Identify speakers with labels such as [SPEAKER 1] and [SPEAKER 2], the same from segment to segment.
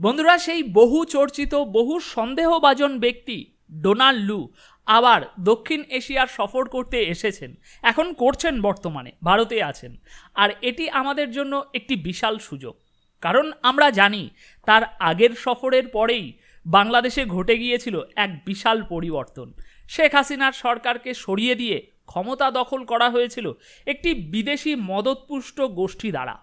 [SPEAKER 1] বন্ধুরা, সেই বহু চর্চিত, বহু সন্দেহভাজন ব্যক্তি ডোনাল্ড লু আবার দক্ষিণ এশিয়ার সফর করতে এসেছেন। এখন করছেন বর্তমানে, ভারতে আছেন। আর এটি আমাদের জন্য একটি বিশাল সুযোগ। কারণ আমরা জানি, তার আগের সফরের পরেই বাংলাদেশে ঘটে গিয়েছিল এক বিশাল পরিবর্তন। শেখ হাসিনার সরকারকে সরিয়ে দিয়ে ক্ষমতা দখল করা হয়েছিল একটি বিদেশি মদতপুষ্ট গোষ্ঠী দ্বারা।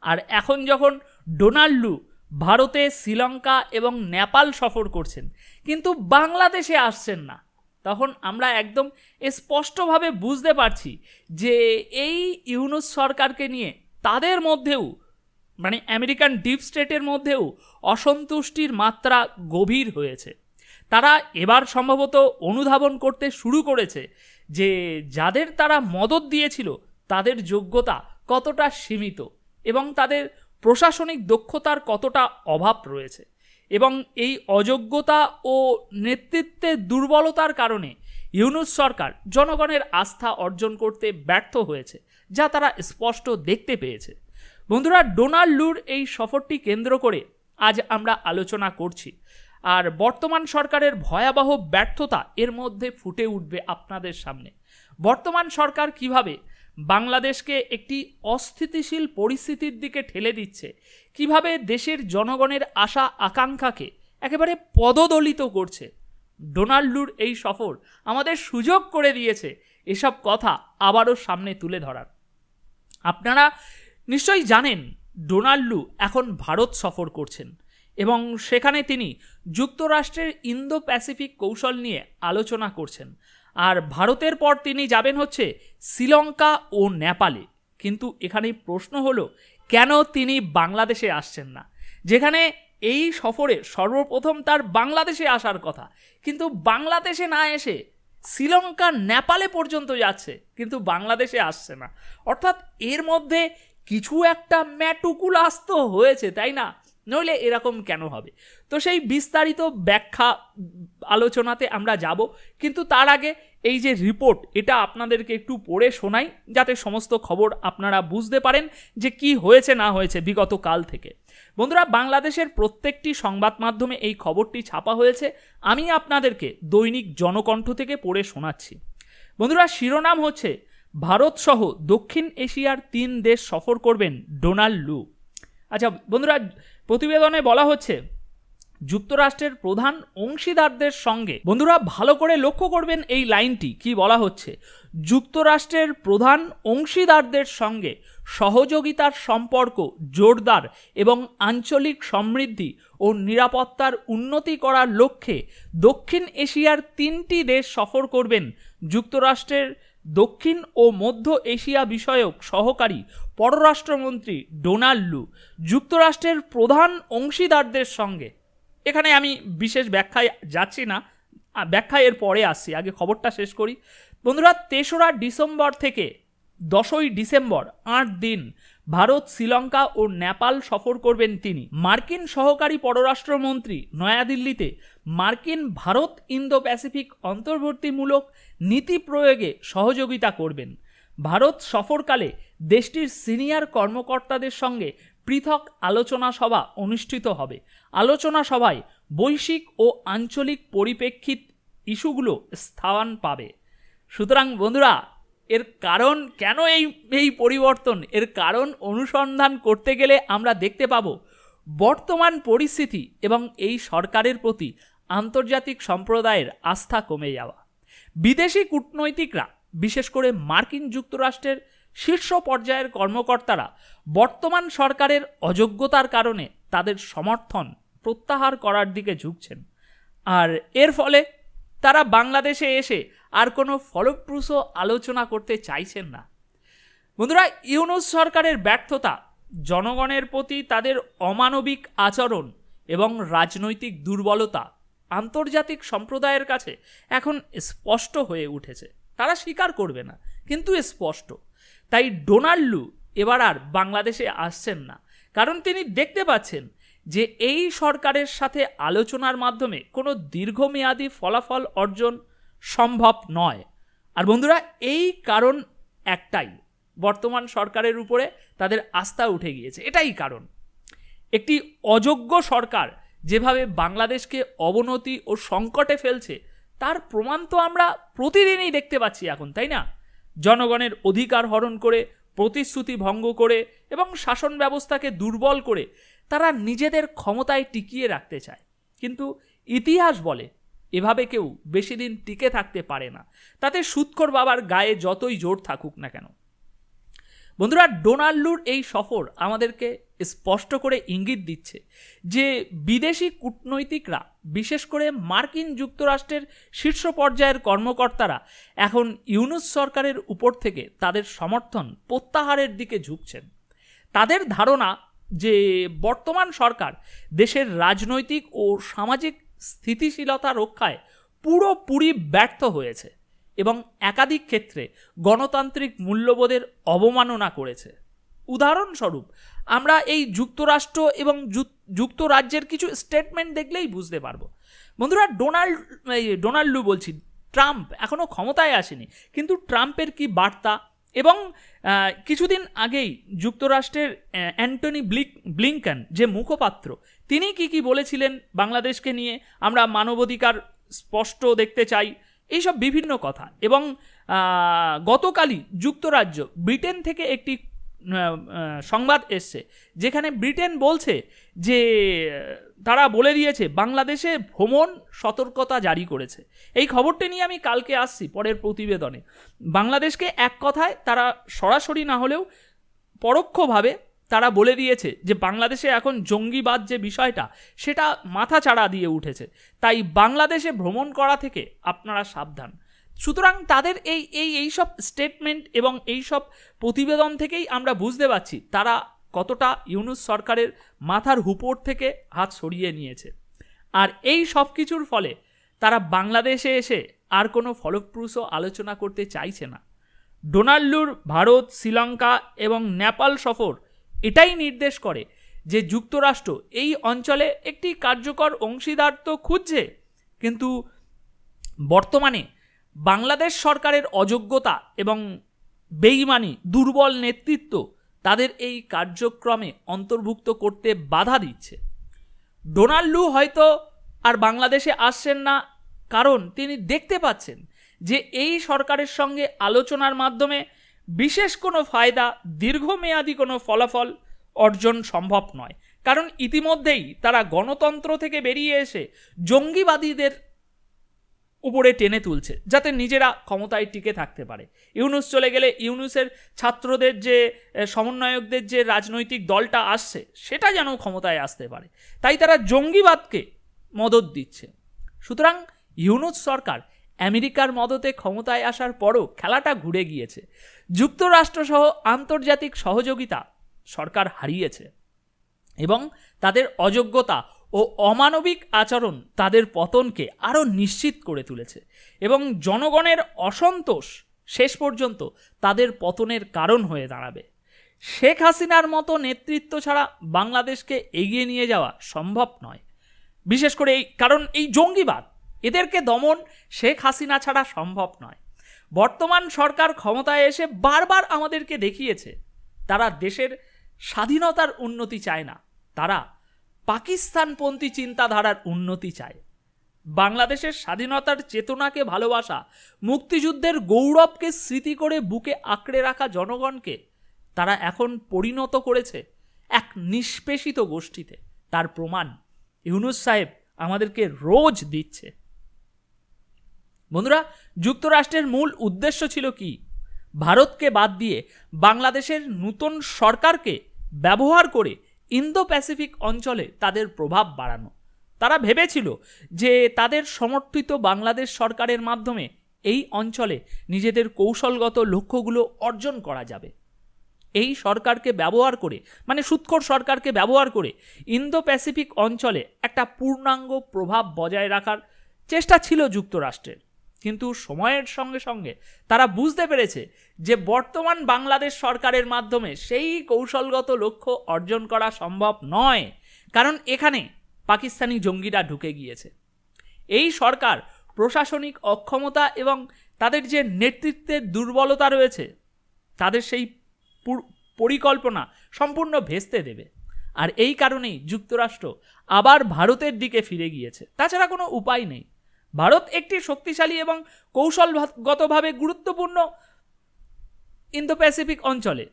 [SPEAKER 1] আর এখন যখন ডোনাল্ড লু ভারতে শ্রীলঙ্কা এবং নেপাল সফর করছেন, কিন্তু বাংলাদেশে আসছেন না। তখন আমরা একদম স্পষ্টভাবে বুঝতে পারছি যে এই ইউনুস সরকারকে নিয়ে তাদের মধ্যেও মানে আমেরিকান ডিপ স্টেটের মধ্যেও অসন্তুষ্টির মাত্রা গভীর হয়েছে। তারা এবার সম্ভবত অনুধাবন করতে শুরু করেছে যে যাদের তারা মদত দিয়েছিল, তাদের যোগ্যতা কতটা সীমিত এবং তাদের প্রশাসনিক দক্ষতার কতটা অভাব রয়েছে এবং এই অযোগ্যতা ও নেতৃত্বের দুর্বলতার কারণে ইউনুস সরকার জনগণের আস্থা অর্জন করতে ব্যর্থ হয়েছে, যা তারা স্পষ্ট দেখতে পেয়েছে। বন্ধুরা, ডোনাল্ড লুর এই সফরটি কেন্দ্র করে আজ আমরা আলোচনা করছি। আর বর্তমান সরকারের ভয়াবহ ব্যর্থতা এর মধ্যে ফুটে উঠবে আপনাদের সামনে। বর্তমান সরকার কীভাবে বাংলাদেশকে একটি অস্থিতিশীল পরিস্থিতির দিকে ঠেলে দিচ্ছে। কীভাবে দেশের জনগণের আশা আকাঙ্ক্ষাকে একেবারে পদদলিত করছে? ডোনাল্ডুর এই সফর আমাদের সুযোগ করে দিয়েছে। এসব কথা আবারও সামনে তুলে ধরার। আপনারা নিশ্চয়ই জানেন, ডোনাল্ডু এখন ভারত সফর করছেন এবং সেখানে তিনি যুক্তরাষ্ট্রের ইন্দো প্যাসিফিক কৌশল নিয়ে আলোচনা করছেন। আর ভারতের পর তিনি যাবেন হচ্ছে শ্রীলঙ্কা ও নেপালে। কিন্তু এখানে প্রশ্ন হলো, কেন তিনি বাংলাদেশে আসছেন না? যেখানে এই সফরে সর্বপ্রথম তার বাংলাদেশে আসার কথা। কিন্তু বাংলাদেশে না এসে শ্রীলঙ্কা নেপালে পর্যন্ত যাচ্ছে, কিন্তু বাংলাদেশে আসছে না। অর্থাৎ এর মধ্যে কিছু একটা ম্যাটুকুল আস্ত হয়েছে, তাই না? নইলে এরকম কেন হবে? তো সেই বিস্তারিত ব্যাখ্যা আলোচনাতে আমরা যাব, কিন্তু তার আগে এই যে রিপোর্ট এটা আপনাদেরকে একটু পড়ে শোনাই, যাতে সমস্ত খবর আপনারা বুঝতে পারেন যে কি হয়েছে, না হয়েছে বিগত কাল থেকে। বন্ধুরা, বাংলাদেশের প্রত্যেকটি সংবাদ মাধ্যমে এই খবরটি ছাপা হয়েছে। আমি আপনাদেরকে দৈনিক জনকণ্ঠ থেকে পড়ে শোনাচ্ছি। বন্ধুরা, শিরোনাম হচ্ছে, ভারত সহ দক্ষিণ এশিয়ার তিন দেশ সফর করবেন ডোনাল্ড লু। আচ্ছা বন্ধুরা প্রতিবেদনে বলা হচ্ছে, যুক্তরাষ্ট্রের প্রধান অংশীদারদের সঙ্গে। বন্ধুরা, ভালো করে লক্ষ্য করবেন এই লাইনটি। কি বলা হচ্ছে? যুক্তরাষ্ট্রের প্রধান অংশীদারদের সঙ্গে সহযোগিতার সম্পর্ক জোরদার এবং আঞ্চলিক সমৃদ্ধি ও নিরাপত্তার উন্নতি করার লক্ষ্যে দক্ষিণ এশিয়ার তিনটি দেশ সফর করবেন। যুক্তরাষ্ট্রের দক্ষিণ ও মধ্য এশিয়া বিষয়ক সহকারী পররাষ্ট্রমন্ত্রী ডোনাল্ড লু যুক্তরাষ্ট্রের প্রধান অংশীদারদের সঙ্গে। এখানে আমি বিশেষ ব্যাখ্যায় যাচ্ছি না ব্যাখ্যা এর পরে আসছি, আগে খবরটা শেষ করি। বন্ধুরা, তেসরা ডিসেম্বর থেকে দশই ডিসেম্বর, আট দিন ভারত, শ্রীলঙ্কা ও নেপাল সফর করবেন তিনি। মার্কিন সহকারী পররাষ্ট্রমন্ত্রী নয়াদিল্লিতে মার্কিন ভারত ইন্দো প্যাসিফিক অন্তর্বর্তীমূলক নীতি প্রয়োগে সহযোগিতা করবেন। ভারত সফরকালে দেশটির সিনিয়র কর্মকর্তাদের সঙ্গে পৃথক আলোচনা সভা অনুষ্ঠিত হবে। আলোচনা সভায় বৈশ্বিক ও আঞ্চলিক পরিপ্রেক্ষিত ইস্যুগুলো স্থান পাবে। সুতরাং বন্ধুরা, এর কারণ কেন এই এই পরিবর্তন? এর কারণ অনুসন্ধান করতে গেলে আমরা দেখতে পাব বর্তমান পরিস্থিতি এবং এই সরকারের প্রতি আন্তর্জাতিক সম্প্রদায়ের আস্থা কমে যাওয়া। বিদেশি কূটনৈতিকরা, বিশেষ করে মার্কিন যুক্তরাষ্ট্রের শীর্ষ পর্যায়ের কর্মকর্তারা বর্তমান সরকারের অযোগ্যতার কারণে তাদের সমর্থন প্রত্যাহার করার দিকে ঝুঁকছেন। আর এর ফলে তারা বাংলাদেশে এসে আর কোনো ফলপ্রসূ আলোচনা করতে চাইছেন না। বন্ধুরা, ইউনুস সরকারের ব্যর্থতা জনগণের প্রতি তাদের অমানবিক আচরণ এবং রাজনৈতিক দুর্বলতা আন্তর্জাতিক সম্প্রদায়ের কাছে এখন স্পষ্ট হয়ে উঠেছে। তারা স্বীকার করবে না, কিন্তু স্পষ্ট। তাই ডোনাল্ডু এবার আর বাংলাদেশে আসছেন না। কারণ তিনি দেখতে পাচ্ছেন যে এই সরকারের সাথে আলোচনার মাধ্যমে কোনো দীর্ঘমেয়াদী ফলাফল অর্জন সম্ভব নয়। আর বন্ধুরা, এই কারণ একটাই। বর্তমান সরকারের উপরে তাদের আস্থা উঠে গিয়েছে। এটাই কারণ। একটি অযোগ্য সরকার যেভাবে বাংলাদেশকে অবনতি ও সংকটে ফেলছে, তার প্রমাণ তো আমরা প্রতিদিনই দেখতে পাচ্ছি এখন, তাই না? জনগণের অধিকার হরণ করে, প্রতিশ্রুতি ভঙ্গ করে এবং শাসন ব্যবস্থাকে দুর্বল করে তারা নিজেদের ক্ষমতায় টিকিয়ে রাখতে চায়। কিন্তু ইতিহাস বলে, এভাবে কেউ বেশি দিন টিকে থাকতে পারে না। তাতে সুৎকর বাবার গায়ে যতই জোর থাকুক না কেন। বন্ধুরা ডোনাল্ডুর এই সফর আমাদেরকে স্পষ্ট করে ইঙ্গিত দিচ্ছে যে বিদেশি কূটনৈতিকরা, বিশেষ করে মার্কিন যুক্তরাষ্ট্রের শীর্ষ পর্যায়ের কর্মকর্তারা, এখন ইউনুস সরকারের উপর থেকে তাদের সমর্থন প্রত্যাহারের দিকে ঝুঁকছেন। তাদের ধারণা যে বর্তমান সরকার দেশের রাজনৈতিক ও সামাজিক স্থিতিশীলতা রক্ষায় পুরোপুরি ব্যর্থ হয়েছে। এবং একাধিক ক্ষেত্রে গণতান্ত্রিক মূল্যবোধের অবমাননা করেছে। উদাহরণস্বরূপ, আমরা এই যুক্তরাষ্ট্র এবং যুক্তরাজ্যের কিছু স্টেটমেন্ট দেখলেই বুঝতে পারব। বন্ধুরা, ডোনাল্ড ডোনাল্ডু বলছি, ট্রাম্প এখনও ক্ষমতায় আসেনি, কিন্তু ট্রাম্পের কি বার্তা? এবং কিছুদিন আগেই যুক্তরাষ্ট্রের অ্যান্টনি ব্লিক, ব্লিংকন যে মুখপাত্র, তিনি কি কি বলেছিলেন বাংলাদেশকে নিয়ে? আমরা মানবাধিকার স্পষ্ট দেখতে চাই। এইসব বিভিন্ন কথা। এবং গতকালই যুক্তরাজ্য ব্রিটেন থেকে একটি সংবাদ এসছে, যেখানে ব্রিটেন বলছে যে, তারা বলে দিয়েছে বাংলাদেশে ভ্রমণ সতর্কতা জারি করেছে। এই খবরটি নিয়ে আমি কালকে আসছি পরের প্রতিবেদনে। বাংলাদেশকে এক কথায় তারা সরাসরি না হলেও পরোক্ষভাবে তারা বলে দিয়েছে যে বাংলাদেশে এখন জঙ্গিবাদ যে বিষয়টা, সেটা মাথা চাড়া দিয়ে উঠেছে। তাই বাংলাদেশে ভ্রমণ করা থেকে আপনারা সাবধান। সুতরাং তাদের এই এই এইসব স্টেটমেন্ট এবং এইসব প্রতিবেদন থেকেই আমরা বুঝতে পারছি তারা কতটা ইউনুস সরকারের মাথার হুপর থেকে হাত সরিয়ে নিয়েছে। আর এই সব কিছুর ফলে তারা বাংলাদেশে এসে আর কোনো ফলপ্রসূ আলোচনা করতে চাইছে না। ডোনাল্ডুর ভারত, শ্রীলঙ্কা এবং নেপাল সফর এটাই নির্দেশ করে যে যুক্তরাষ্ট্র এই অঞ্চলে একটি কার্যকর অংশীদার তো খুঁজছে। কিন্তু বর্তমানে বাংলাদেশ সরকারের অযোগ্যতা এবং বেইমানি, দুর্বল নেতৃত্ব তাদের এই কার্যক্রমে অন্তর্ভুক্ত করতে বাধা দিচ্ছে। ডোনাল্ডু হয়তো আর বাংলাদেশে আসছেন না, কারণ তিনি দেখতে পাচ্ছেন যে এই সরকারের সঙ্গে আলোচনার মাধ্যমে বিশেষ কোনো ফায়দা, দীর্ঘমেয়াদী কোনো ফলাফল অর্জন সম্ভব নয়। কারণ ইতিমধ্যেই তারা গণতন্ত্র থেকে বেরিয়ে এসে জঙ্গিবাদীদের উপরে টেনে তুলছে, যাতে নিজেরা ক্ষমতায় টিকে থাকতে পারে। ইউনুস চলে গেলে ইউনুসের ছাত্রদের যে সমন্বয়কদের যে রাজনৈতিক দলটা আসছে, সেটা যেন ক্ষমতায় আসতে পারে। তাই তারা জঙ্গিবাদকে মদত দিচ্ছে। সুতরাং ইউনুস সরকার আমেরিকার মদতে ক্ষমতায় আসার পরও খেলাটা ঘুরে গিয়েছে। যুক্তরাষ্ট্রসহ আন্তর্জাতিক সহযোগিতা সরকার হারিয়েছে এবং তাদের অযোগ্যতা ও অমানবিক আচরণ তাদের পতনকে আরও নিশ্চিত করে তুলেছে এবং জনগণের অসন্তোষ শেষ পর্যন্ত তাদের পতনের কারণ হয়ে দাঁড়াবে। শেখ হাসিনার মতো নেতৃত্ব ছাড়া বাংলাদেশকে এগিয়ে নিয়ে যাওয়া সম্ভব নয়। বিশেষ করে এই কারণ এই জঙ্গিবাদ এদেরকে দমন শেখ হাসিনা ছাড়া সম্ভব নয়। বর্তমান সরকার ক্ষমতায় এসে বারবার আমাদেরকে দেখিয়েছে, তারা দেশের স্বাধীনতার উন্নতি চায় না, তারা পাকিস্তানপন্থী চিন্তাধারার উন্নতি চায়। বাংলাদেশের স্বাধীনতার চেতনাকে ভালোবাসা, মুক্তিযুদ্ধের গৌরবকে স্মৃতি করে বুকে আঁকড়ে রাখা জনগণকে তারা এখন পরিণত করেছে এক নিষ্পেষিত গোষ্ঠীতে। তার প্রমাণ ইউনুস সাহেব আমাদেরকে রোজ দিচ্ছে। বন্ধুরা, যুক্তরাষ্ট্রের মূল উদ্দেশ্য ছিল কি? ভারতকে বাদ দিয়ে বাংলাদেশের নূতন সরকারকে ব্যবহার করে ইন্দো প্যাসিফিক অঞ্চলে তাদের প্রভাব বাড়ানো। তারা ভেবেছিল যে তাদের সমর্থিত বাংলাদেশ সরকারের মাধ্যমে এই অঞ্চলে নিজেদের কৌশলগত লক্ষ্যগুলো অর্জন করা যাবে। এই সরকারকে ব্যবহার করে মানে সুৎখর সরকারকে ব্যবহার করে ইন্দো প্যাসিফিক অঞ্চলে একটা পূর্ণাঙ্গ প্রভাব বজায় রাখার চেষ্টা ছিল যুক্তরাষ্ট্রের। কিন্তু সময়ের সঙ্গে সঙ্গে তারা বুঝতে পেরেছে যে বর্তমান বাংলাদেশ সরকারের মাধ্যমে সেই কৌশলগত লক্ষ্য অর্জন করা সম্ভব নয়। কারণ এখানে পাকিস্তানি জঙ্গিরা ঢুকে গিয়েছে। এই সরকার প্রশাসনিক অক্ষমতা এবং তাদের যে নেতৃত্বের দুর্বলতা রয়েছে, তাদের সেই পরিকল্পনা সম্পূর্ণ ভেস্তে দেবে। আর এই কারণেই যুক্তরাষ্ট্র আবার ভারতের দিকে ফিরে গিয়েছে। তাছাড়া কোনো উপায় নেই। ভারত একটি শক্তিশালী এবং কৌশলগতভাবে গুরুত্বপূর্ণ ইন্দো প্যাসিফিক অঞ্চলে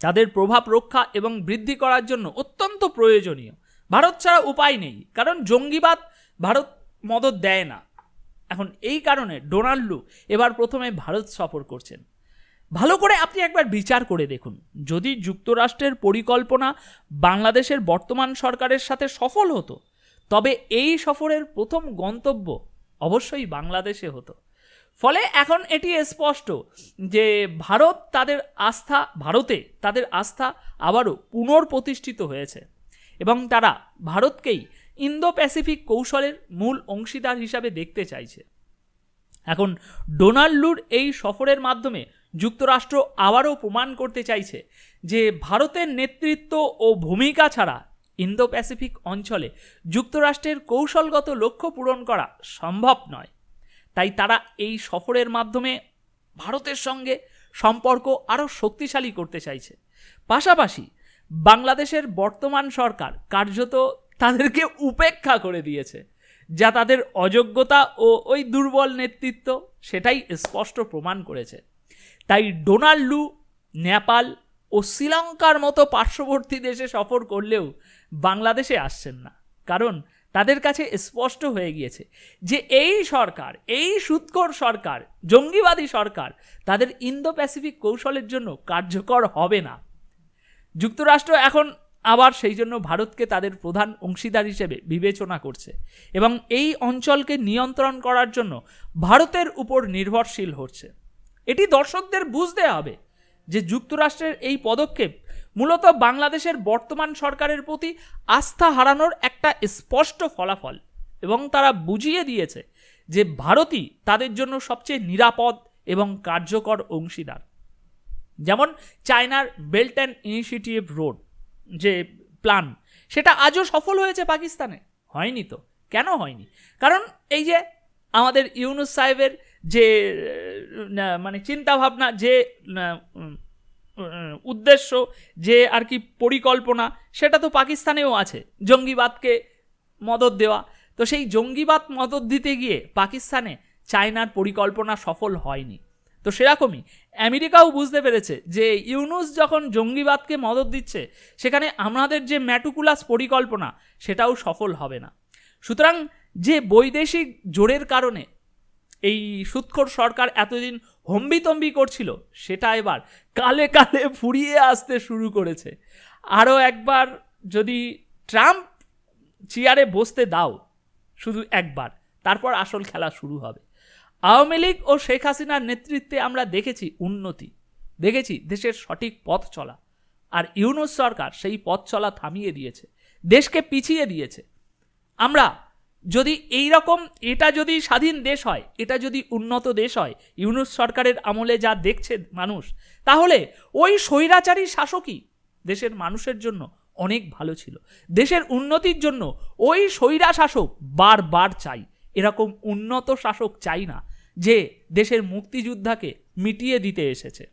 [SPEAKER 1] তাদের প্রভাব রক্ষা এবং বৃদ্ধি করার জন্য অত্যন্ত প্রয়োজনীয়। ভারত ছাড়া উপায় নেই, কারণ জঙ্গিবাদ ভারত মদত দেয় না। এখন এই কারণে ডোনাল্ড এবার প্রথমে ভারত সফর করছেন। ভালো করে আপনি একবার বিচার করে দেখুন। যদি যুক্তরাষ্ট্রের পরিকল্পনা বাংলাদেশের বর্তমান সরকারের সাথে সফল হতো তবে এই সফরের প্রথম গন্তব্য অবশ্যই বাংলাদেশে হতো। ফলে এখন এটি স্পষ্ট যে ভারত তাদের আস্থা, ভারতে তাদের আস্থা আবারও পুনর্প্রতিষ্ঠিত হয়েছে এবং তারা ভারতকেই ইন্দো প্যাসিফিক কৌশলের মূল অংশীদার হিসাবে দেখতে চাইছে। এখন ডোনাল্ড লুর এই সফরের মাধ্যমে যুক্তরাষ্ট্র আবারও প্রমাণ করতে চাইছে যে ভারতের নেতৃত্ব ও ভূমিকা ছাড়া ইন্দো প্যাসিফিক অঞ্চলে যুক্তরাষ্ট্রের কৌশলগত লক্ষ্য পূরণ করা সম্ভব নয়। তাই তারা এই সফরের মাধ্যমে ভারতের সঙ্গে সম্পর্ক আরও শক্তিশালী করতে চাইছে। পাশাপাশি বাংলাদেশের বর্তমান সরকার কার্যত তাদেরকে উপেক্ষা করে দিয়েছে, যা তাদের অযোগ্যতা ও ওই দুর্বল নেতৃত্ব সেটাই স্পষ্ট প্রমাণ করেছে। তাই ডোনাল্ড লু, নেপাল ও শ্রীলঙ্কার মতো পার্শ্ববর্তী দেশে সফর করলেও বাংলাদেশে আসছেন না। কারণ তাদের কাছে স্পষ্ট হয়ে গিয়েছে যে এই সরকার, এই সুৎকর সরকার, জঙ্গিবাদী সরকার তাদের ইন্দো প্যাসিফিক কৌশলের জন্য কার্যকর হবে না। যুক্তরাষ্ট্র এখন আবার সেই জন্য ভারতকে তাদের প্রধান অংশীদার হিসেবে বিবেচনা করছে এবং এই অঞ্চলকে নিয়ন্ত্রণ করার জন্য ভারতের উপর নির্ভরশীল হচ্ছে। এটি দর্শকদের বুঝতে হবে যে যুক্তরাষ্ট্রের এই পদক্ষেপ মূলত বাংলাদেশের বর্তমান সরকারের প্রতি আস্থা হারানোর একটা স্পষ্ট ফলাফল এবং তারা বুঝিয়ে দিয়েছে যে ভারতই তাদের জন্য সবচেয়ে নিরাপদ এবং কার্যকর অংশীদার। যেমন চায়নার বেল্ট অ্যান্ড ইনিশিয়েটিভ রোড যে প্ল্যান, সেটা আজও সফল হয়েছে পাকিস্তানে। হয়নি তো? কেন হয়নি? কারণ এই যে আমাদের ইউনুস সাহেবের যে মানে চিন্তাভাবনা, যে উদ্দেশ্য, যে আর কি পরিকল্পনা, সেটা তো পাকিস্তানেও আছে। জঙ্গিবাদকে মদত দেওয়া। তো সেই জঙ্গিবাদ মদত দিতে গিয়ে পাকিস্তানে চায়নার পরিকল্পনা সফল হয়নি। তো সেরকমই আমেরিকাও বুঝতে পেরেছে যে ইউনুস যখন জঙ্গিবাদকে মদত দিচ্ছে, সেখানে আমাদের যে ম্যাটুকুলাস পরিকল্পনা, সেটাও সফল হবে না। সুতরাং যে বৈদেশিক জোরের কারণে এই সুৎখর সরকার এতদিন হম্বিতম্বি করছিল, সেটা এবার কালে কালে ফুরিয়ে আসতে শুরু করেছে। আরও একবার যদি ট্রাম্প চেয়ারে বসতে দাও, শুধু একবার, তারপর আসল খেলা শুরু হবে। আওয়ামী লীগ ও শেখ হাসিনার নেতৃত্বে আমরা দেখেছি উন্নতি, দেখেছি দেশের সঠিক পথ চলা, আর ইউনুস সরকার সেই পথ চলা থামিয়ে দিয়েছে, দেশকে পিছিয়ে দিয়েছে। আমরা যদি এই রকম এটা যদি স্বাধীন দেশ হয়, এটা যদি উন্নত দেশ হয়, ইউনুস সরকারের আমলে যা দেখছে মানুষ, তাহলে ওই স্বৈরাচারী শাসকই দেশের মানুষের জন্য অনেক ভালো ছিল। দেশের উন্নতির জন্য ওই স্বৈরা শাসক বারবার চাই। এরকম উন্নত শাসক চাই না, যে দেশের মুক্তিযোদ্ধাকে মিটিয়ে দিতে এসেছে।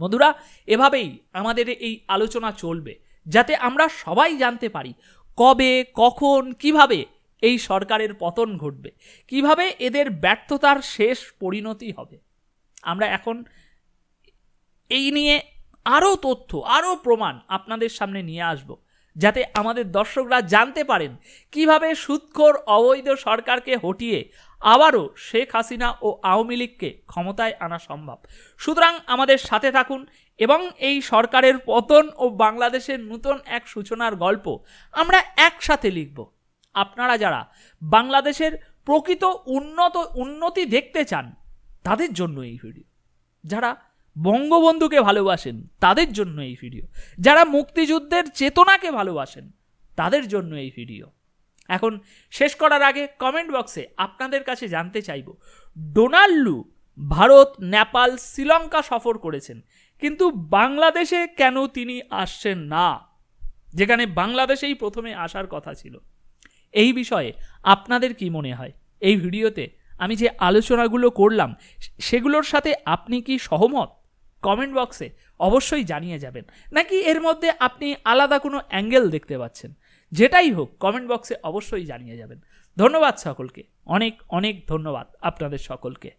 [SPEAKER 1] বন্ধুরা, এভাবেই আমাদের এই আলোচনা চলবে, যাতে আমরা সবাই জানতে পারি কবে, কখন, কীভাবে এই সরকারের পতন ঘটবে। কীভাবে এদের ব্যর্থতার শেষ পরিণতি হবে? আমরা এখন এই নিয়ে আরও তথ্য আরও প্রমাণ আপনাদের সামনে নিয়ে আসব, যাতে আমাদের দর্শকরা জানতে পারেন কীভাবে সুৎখোর অবৈধ সরকারকে হটিয়ে আবারও শেখ হাসিনা ও আওয়ামী লীগকে ক্ষমতায় আনা সম্ভব। সুতরাং আমাদের সাথে থাকুন এবং এই সরকারের পতন ও বাংলাদেশের নূতন এক সূচনার গল্প আমরা একসাথে লিখব। আপনারা যারা বাংলাদেশের প্রকৃত উন্নত, উন্নতি দেখতে চান, তাদের জন্য এই ভিডিও যারা বঙ্গবন্ধুকে ভালোবাসেন, তাদের জন্য এই ভিডিও যারা মুক্তিযুদ্ধের চেতনাকে ভালোবাসেন, তাদের জন্য এই ভিডিও এখন শেষ করার আগে কমেন্ট বক্সে আপনাদের কাছে জানতে চাইব, ডোনাল্ডু ভারত, নেপাল, শ্রীলঙ্কা সফর করেছেন, কিন্তু বাংলাদেশে কেন তিনি আসছেন না? যেখানে বাংলাদেশেই প্রথমে আসার কথা ছিল। এই বিষয়ে আপনাদের কি মনে হয়? এই ভিডিওতে আমি যে আলোচনাগুলো করলাম, সেগুলোর সাথে আপনি কি সহমত? কমেন্ট বক্সে অবশ্যই জানিয়ে যাবেন। নাকি এর মধ্যে আপনি আলাদা কোনো অ্যাঙ্গেল দেখতে পাচ্ছেন? যেটাই হোক, কমেন্ট বক্সে অবশ্যই জানিয়ে যাবেন। ধন্যবাদ সকলকে। অনেক অনেক ধন্যবাদ আপনাদের সকলকে।